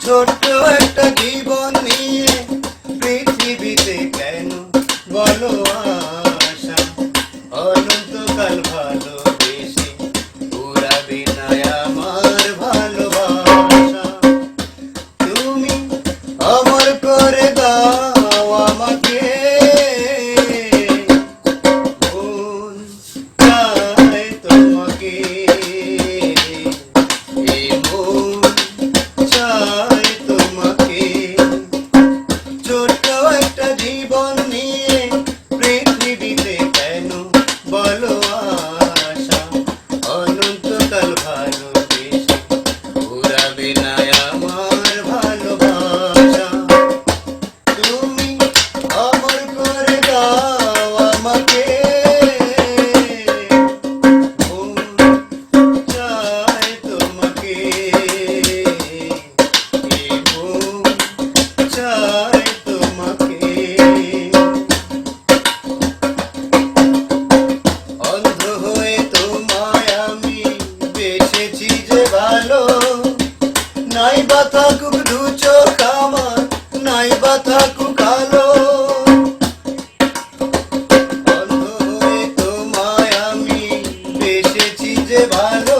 ছোট্ট একটা জীবন নিয়ে থাকুক দু চোখ আমার নাই থাকুক আলো। অন্ধ হয়ে তোমায় আমি বেসেছি যে ভালো।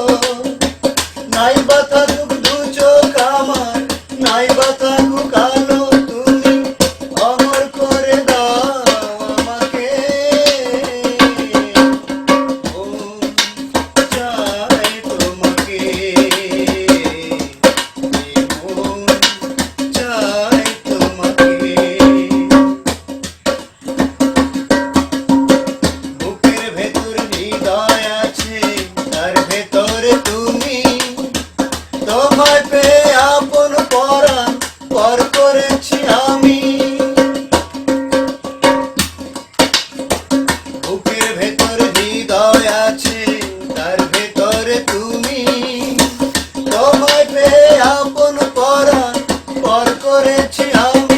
ঘর করেছি আমি।